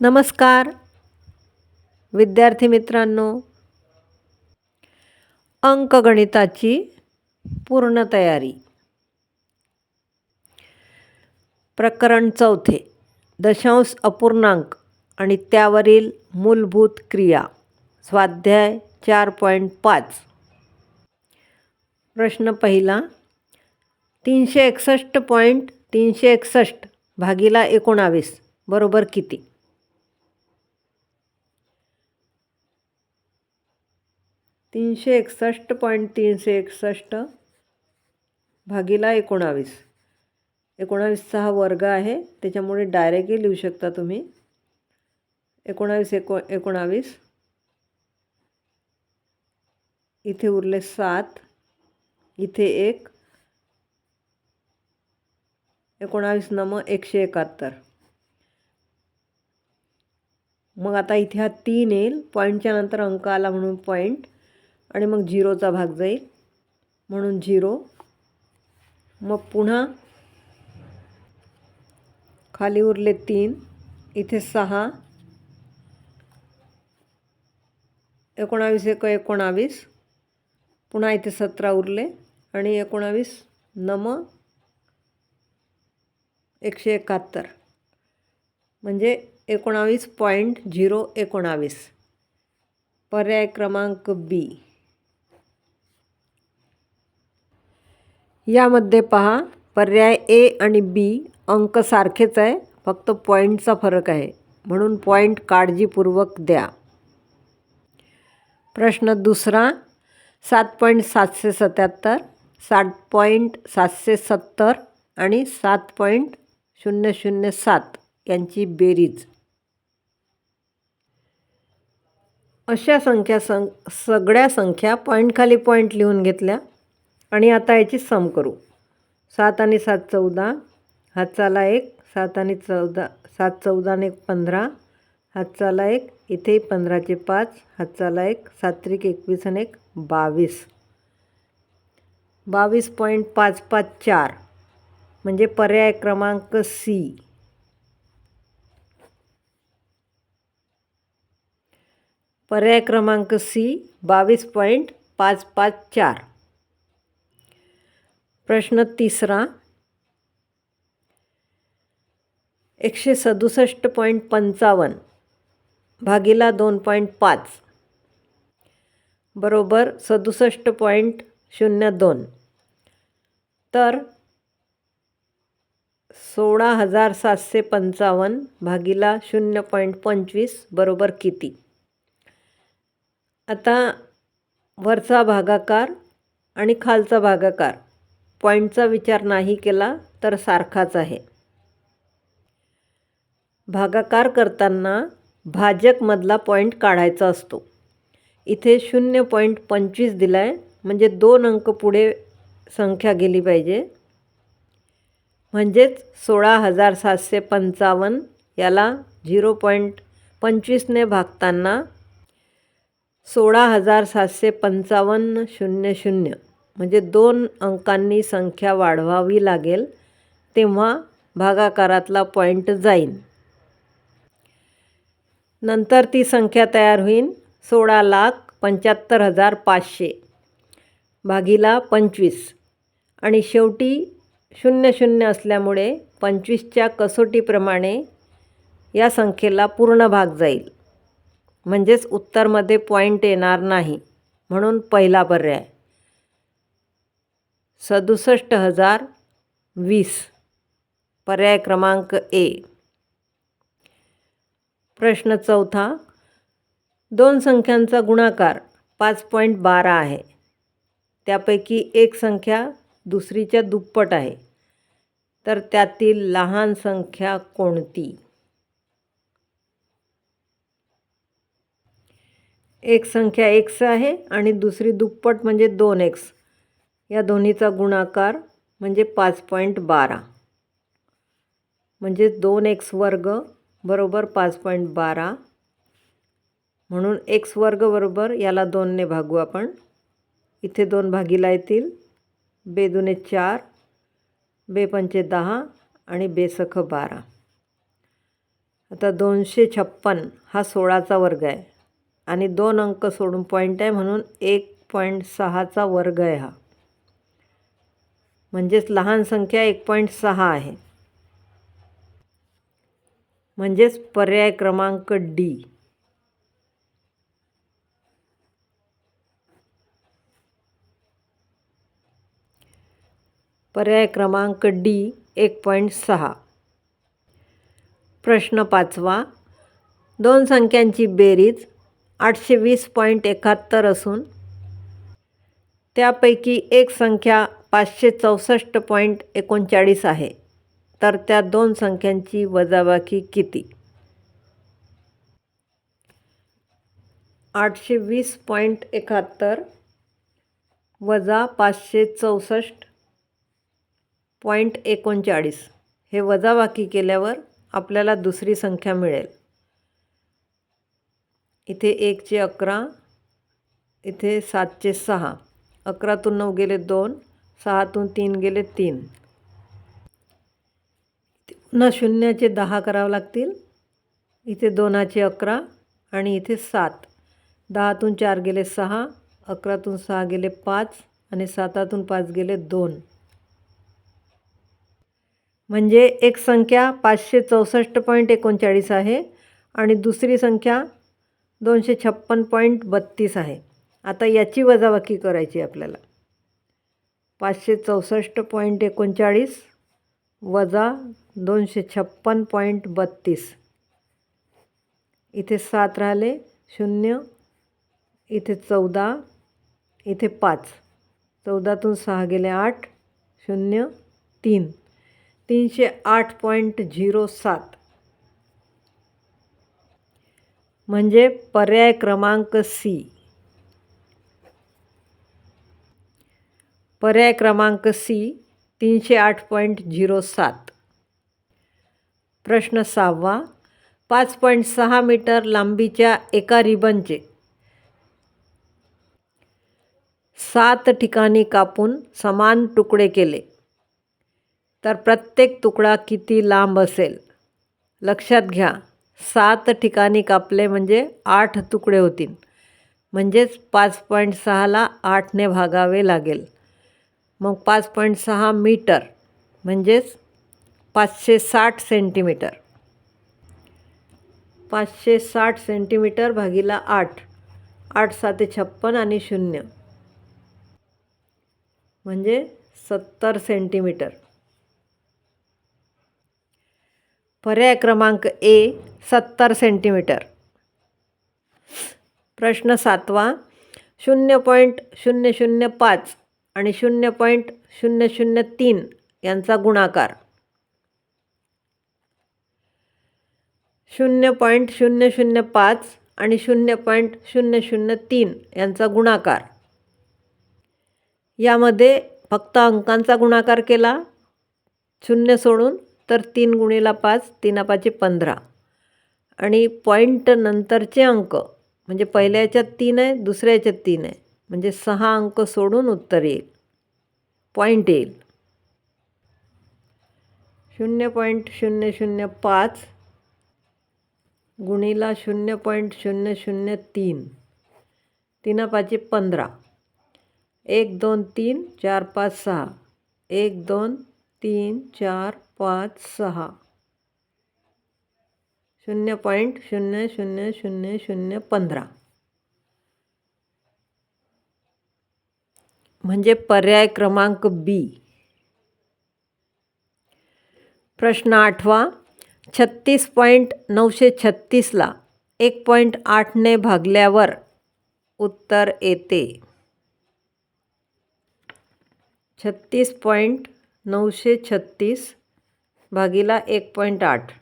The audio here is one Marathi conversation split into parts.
नमस्कार. विद्यार्थी मित्रांनो अंकगणिताची पूर्ण तयारी. प्रकरण चौथे दशांश अपूर्णांक आणि त्यावरील मूलभूत क्रिया. स्वाध्याय चार पॉईंट पाच. प्रश्न पहिला तीनशे एकसष्ट पॉईंट तीनशे एकसष्ट भागीला एकोणावीस बरोबर किती? तीनशे एकसष्ट पॉईंट तीनशे एकसष्ट भागीला एकोणावीस. एकोणावीसचा हा वर्ग आहे त्याच्यामुळे डायरेक्टही लिहू शकता तुम्ही. एकोणावीस एको एकोणावीस. इथे उरले सात इथे एक. एकोणावीस नम एकशे एकाहत्तर. मग आता इथे हा तीन येईल पॉईंटच्या नंतर अंक आला म्हणून पॉईंट. आणि मग झिरोचा भाग जाईल. म्हणून झिरो. मग पुन्हा खाली उरले तीन. इथे सहा. एकोणावीस एक एकोणावीस. पुन्हा इथे सतरा उरले. आणि एकोणावीस नम एकशे एकाहत्तर. म्हणजे एकोणावीस पॉईंट झिरो एकोणावीस. पर्याय क्रमांक बी. यामध्ये पहा पर्याय ए आणि बी अंक सारखेच आहे फक्त पॉईंटचा फरक आहे. म्हणून पॉईंट काळजीपूर्वक द्या. प्रश्न दुसरा सात पॉईंट सातशे सत्याहत्तर सात पॉईंट सातशे सत्तर आणि सात पॉईंट शून्य शून्य सात यांची बेरीज. अशा संख्या सं सगळ्या संख्या पॉईंटखाली पॉईंट लिहून घेतल्या. आणि आता याची सम करू. सात आणि सात चौदा हातचाला एक सात आणि चौदा सात चौदाने एक पंधरा हातचाला एक इथे पंधराचे पाच हातचाला एक सात्रिक एकवीस आणि एक बावीस. बावीस पॉईंट पाच पाच चार म्हणजे पर्याय क्रमांक सी. पर्याय क्रमांक सी बावीस पॉईंट पाच पाच चार. प्रश्न तिसरा. एकशे सदुसष्ट पॉईंट पंचावन्न भागीला दोन पॉईंट पाच. बरोबर सदुसष्ट पॉईंट शून्य दोन. तर सोळा हजार सातशे पंचावन्न भागीला शून्य पॉईंट पंचवीस बरोबर किती? आता वरचा भागाकार आणि खालचा भागाकार. पॉईंटचा विचार नाही केला तर सारखाच आहे. भागाकार करताना भाजकमधला पॉईंट काढायचा असतो. इथे शून्य पॉईंट पंचवीस दिला आहे म्हणजे दोन अंक पुढे संख्या गेली पाहिजे. म्हणजेच सोळा हजार सातशे पंचावन्न याला झिरो पॉईंट पंचवीसने भागताना सोळा हजार सातशे पंचावन्न शून्य शून्य. म्हणजे दोन अंकांनी संख्या वाढवावी लागेल तेव्हा भागाकारातला पॉईंट जाईल नंतर ती संख्या तयार होईल सोळा लाख पंच्याहत्तर हजार पाचशे भागीला पंचवीस. आणि शेवटी शून्य शून्य असल्यामुळे पंचवीसच्या कसोटीप्रमाणे या संख्येला पूर्ण भाग जाईल. म्हणजेच उत्तरमध्ये पॉईंट येणार नाही म्हणून पहिला पर्याय. सदुसष्ट हजार वीस. पर्याय क्रमांक ए. प्रश्न चौथा. दोन संख्यांचा गुणाकार पाच पॉईंट बारा आहे. त्यापैकी एक संख्या दुसरीच्या दुप्पट आहे. तर त्यातील लहान संख्या कोणती? एक संख्या एक्स आहे आणि दुसरी दुप्पट म्हणजे दोन एक्स या दोन्हीचा गुणाकार म्हणजे पाच पॉईंट बारा. म्हणजे दोन एक्स वर्ग बरोबर पाच पॉईंट बारा. म्हणून एक्स वर्ग बरोबर याला दोनने भागू आपण. इथे दोन भागीला येतील. बेदुने चार बे पंचे दहा आणि बेसख बारा. आता दोनशे छप्पन हा सोळाचा वर्ग आहे. आणि दोन अंक सोडून पॉईंट आहे म्हणून एक पॉईंट सहाचा वर्ग आहे हा. म्हणजेच लहान संख्या एक पॉईंट सहा आहे. म्हणजेच पर्याय क्रमांक डी. पर्याय क्रमांक डी एक पॉईंट सहा. प्रश्न पाचवा. दोन संख्यांची बेरीज आठशे वीस पॉईंट एकाहत्तर असून त्यापैकी एक संख्या पाचशे चौसष्ट पॉईंट एकोणचाळीस आहे. तर त्या दोन संख्यांची वजाबाकी किती? आठशे वीस पॉईंट एकाहत्तर वजा पाचशे चौसष्ट पॉईंट एकोणचाळीस. हे वजाबाकी केल्यावर आपल्याला दुसरी संख्या मिळेल. इथे एकचे अकरा इथे सातचे सहा. अकरातून नऊ गेले दोन. सहातून तीन गेले तीन. पुन्हा शून्याचे दहा करावं लागतील. इथे दोनाचे अकरा आणि इथे सात. दहातून चार गेले सहा अकरातून सहा गेले पाच आणि सातातून पाच गेले दोन. म्हणजे एक संख्या पाचशे चौसष्ट पॉईंट एकोणचाळीस आहे आणि दुसरी संख्या दोनशे छप्पन पॉईंट बत्तीस आहे. आता याची वजाबाकी करायची आपल्याला. पाचशे चौसष्ट पॉईंट एकोणचाळीस वजा दोनशे छप्पन पॉईंट बत्तीस. इथे सात राहिले शून्य इथे चौदा इथे पाच. चौदातून सहा गेले आठ शून्य तीन. तीनशे आठ पॉईंट झिरो सात. म्हणजे पर्याय क्रमांक सी. पर्याय क्रमांक सी तीनशे आठ पॉईंट झिरो सात. प्रश्न सहावा पाच पॉईंट सहा मीटर लांबीच्या एका रिबनचे सात ठिकाणी कापून समान तुकडे केले. तर प्रत्येक तुकडा किती लांब असेल? लक्षात घ्या सात ठिकाणी कापले म्हणजे आठ तुकडे होतील. म्हणजेच पाच पॉईंट सहाला आठने भागावे लागेल. मग पाच पॉईंट सहा मीटर म्हणजेच पाचशे साठ सेंटीमीटर. पाचशे साठ सेंटीमीटर भागीला आठ आठ साते छप्पन आणि शून्य. म्हणजे सत्तर सेंटीमीटर. पर्याय क्रमांक ए सत्तर सेंटीमीटर. प्रश्न सातवा शून्य पॉईंट शून्य शून्य पाच आणि शून्य पॉईंट शून्य शून्य तीन यांचा गुणाकार. शून्य पॉईंट शून्य शून्य पाच आणि शून्य पॉईंट शून्य शून्य तीन यांचा गुणाकार. यामध्ये फक्त अंकांचा गुणाकार केला. शून्य सोडून तर तीन गुणीला पाच तीन पाचशे पंधरा. आणि पॉईंट नंतरचे अंक म्हणजे पहिल्या याच्यात तीन आहे दुसऱ्या याच्यात तीन आहे. म्हणजे सहा अंक सोडून उत्तर येईल. पॉईंट येईल. शून्य पॉईंट शून्य शून्य पाच गुणीला शून्य पॉईंट शून्य शून्य तीन. तीन पाचशे पंधरा. एक दोन तीन चार पाच सहा. एक दोन तीन चार पाच सहा. शून्य पॉईंट शून्य शून्य शून्य शून्य पंधरा. म्हणजे पर्याय क्रमांक बी. प्रश्न आठवा. छत्तीस पॉईंट नऊशे छत्तीसला एक पॉईंट आठने भागल्यावर उत्तर येते. छत्तीस पॉईंट नऊशे छत्तीस भागीला एक पॉईंट आठ.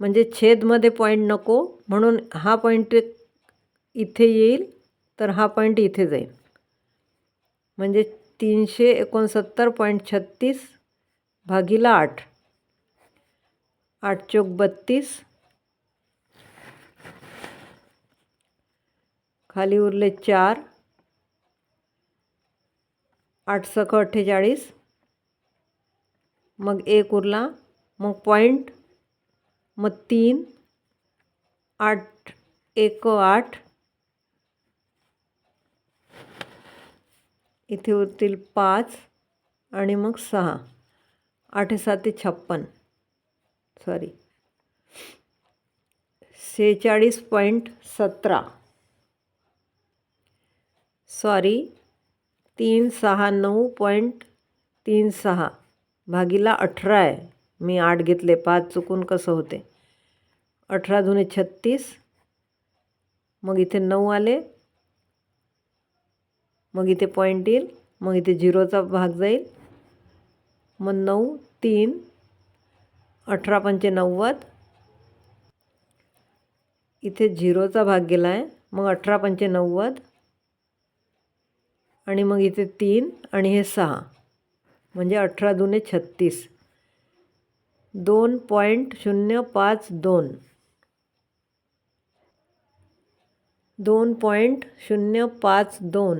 म्हणजे छेदमध्ये पॉईंट नको म्हणून हा पॉईंट इथे येईल. तर हा पॉईंट इथे जाईल. म्हणजे तीनशे एकोणसत्तर पॉईंट छत्तीस भागीला आठ. आठ चौक बत्तीस. खाली उरले चार. आठ सख अठ्ठेचाळीस. मग एक उरला. मग पॉईंट. मग तीन. आठ एक आठ. इथे उरतील पाच आणि मग सहा. आठ साते छप्पन. सॉरी सेहेचाळीस पॉईंट सतरा. सॉरी तीन सहा नऊ पॉईंट तीन सहा भागीला अठरा आहे. मी आठ घेतले पाच चुकून कसं होते? अठरा जुने छत्तीस. मग इथे नऊ आले. मग इथे पॉईंट येईल. मग इथे झिरोचा भाग जाईल. मग नऊ तीन अठरा पंचे नव्वद. इथे झिरोचा भाग गेला आहे मग अठरा पंचे नव्वद. आणि मग इथे तीन आणि हे सहा. म्हणजे अठरा दुने छत्तीस. दोन पॉईंट शून्य पाच दोन. दोन पॉईंट शून्य पाच दोन.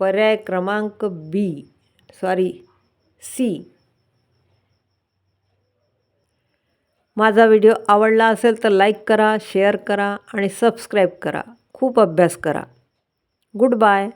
पर्याय क्रमांक बी सॉरी सी माझा व्हिडिओ आवडला असेल तर लाईक करा शेअर करा आणि सबस्क्राईब करा. खूप अभ्यास करा. Good bye